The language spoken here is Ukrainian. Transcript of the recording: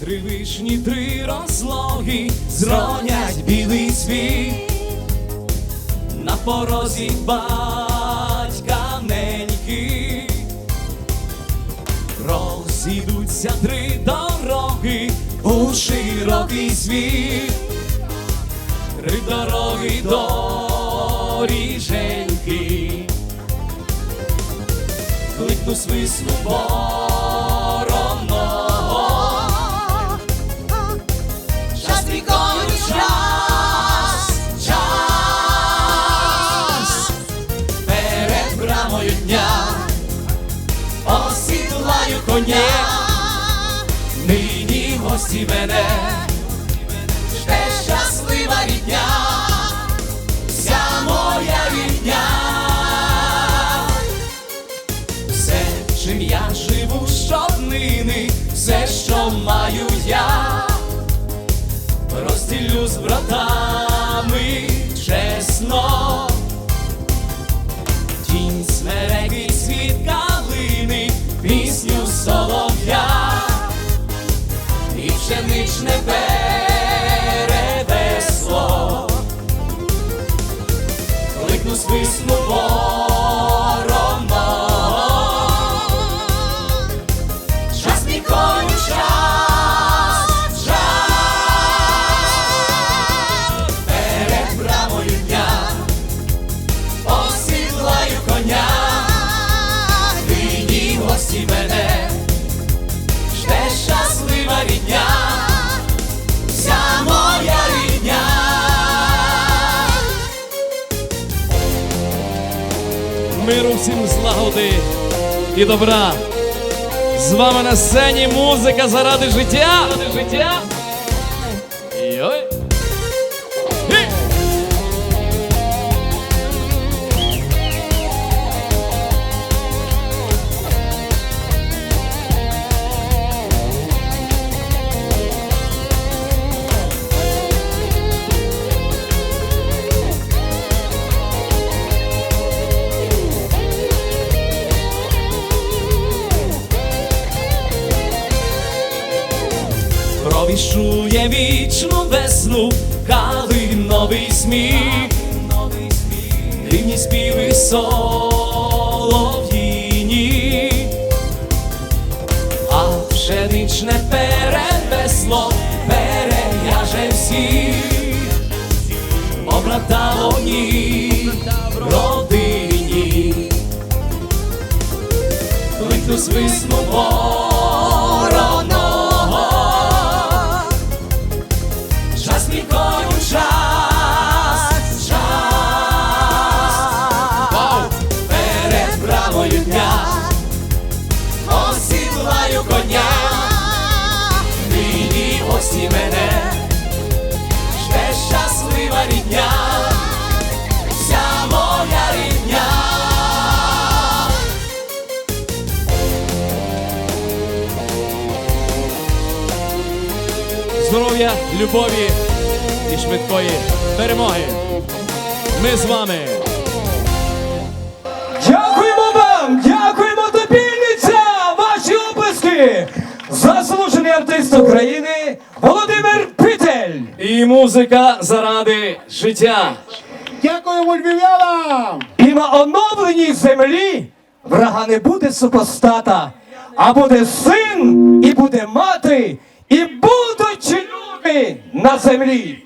Три вишні, три розлоги зронять білий світ на порозі батька неньки. Розійдуться три дороги у широкий світ, три дороги до ріженьки. Кликну свисну вороного, осідлаю коня, нині гості мене, жде щаслива рідня, вся моя рідня. Все, чим я живу щоднини, все, що маю я, розділю з братами пшеничне перевесло. Кликну свисну ворона. Всім злагоди і добра. З вами на сцені музика заради життя. Провішує вічну весну, калиновий сміх, дивні співи солов'їні, а пшеничне перевесло перев'яже всіх, обратало ні родині, кликну свисну коня, нині гості мене, жде щаслива рідня, вся моя рідня. Здоров'я, любові і швидкої перемоги. Ми з вами. України Володимир Питель! І музика заради життя. Дякуємо львів'янам! І на оновленій землі врага не буде супостата, а буде син, і буде мати, і будуть люди на землі.